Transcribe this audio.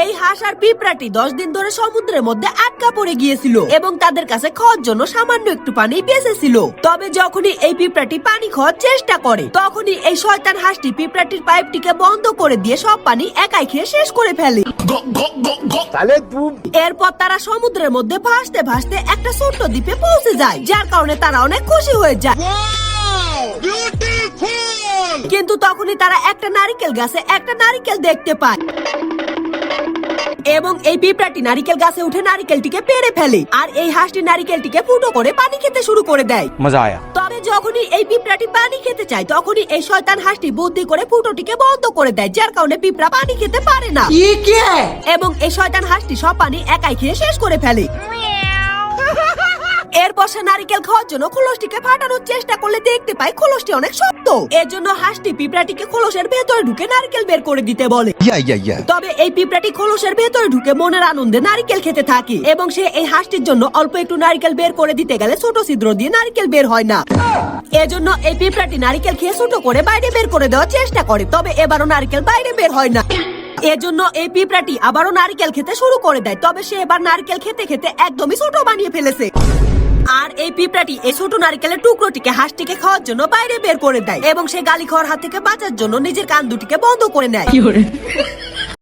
এই হাঁস আর পিঁপড়াটি দশ দিন ধরে সমুদ্রের মধ্যে আটকা পড়ে গিয়েছিল এবং তাদের কাছে খাওয়ার জন্য সামান্য একটু পানি বেঁচেছিল। তবে যখনই এই পিঁপড়াটি পানি খাওয়ার চেষ্টা করে তখনই এই শয়তান হাঁসটি পিঁপড়াটির পাইপটিকে বন্ধ করে দিয়ে সব পানি একাই খেয়ে শেষ করে ফেলে। এরপর তারা সমুদ্রের মধ্যে ভাসতে ভাসতে একটা ছোট্ট দ্বীপে পৌঁছে যায় যার কারণে তারা অনেক খুশি হয়ে যায়। কিন্তু তখনই তারা একটা নারিকেল গাছে একটা নারিকেল দেখতে পায়। এবং এই পিঁপড়াটি নারিকেল গাছে উঠে নারিকেলটিকে পেরে ফেলে আর এই হাঁসটি নারিকেলটিকে ফুটো করে পানি খেতে শুরু করে দেয়। মজা আয়া। তবে যখনই এই পিঁপড়াটি পানি খেতে চায় তখনই এই শয়তান হাঁসটি বুদ্ধি করে ফুটোটিকে বন্ধ করে দেয় যার কারণে পিঁপড়া পানি খেতে পারে না। এবং এই শয়তান হাঁসটি সব পানি একাই খেয়ে শেষ করে ফেলে। এরপর সে নারিকেল খাওয়ার জন্য খোলসটিকে ফাটানোর চেষ্টা করলে দেখতে পায় খোলসটি অনেক শক্ত। এর জন্য হাঁসটি পিঁপড়াটিকে খোলসের ভেতরে ঢুকে নারিকেল বের করে দিতে বলে। তবে এই পিঁপড়াটি খোলসের ভেতরে ঢুকে মনের আনন্দে নারিকেল খেতে থাকে এবং সে এই হাঁসটির জন্য অল্প একটু নারিকেল বের করে দিতে গেলে ছোট ছিদ্র দিয়ে নারিকেল বের হয় না। এজন্য এই পিঁপড়াটি নারিকেল খেয়ে ছোট করে বাইরে বের করে দেওয়ার চেষ্টা করে তবে এবারও নারিকেল বাইরে বের হয় না। এজন্য এই পিঁপড়াটি আবারও নারকেল খেতে শুরু করে দেয়। তবে সে এবার নারকেল খেতে খেতে একদমই ছোট বানিয়ে ফেলেছে। আর এই পিঁপড়াটি এই ছোট নারকেলের টুকরোটিকে, হাঁসটিকে খাওয়ার জন্য বাইরে বের করে দেয় এবং সে গালি খাওয়ার হাত থেকে বাঁচার জন্য নিজের কান দুটিকে বন্ধ করে নেয়।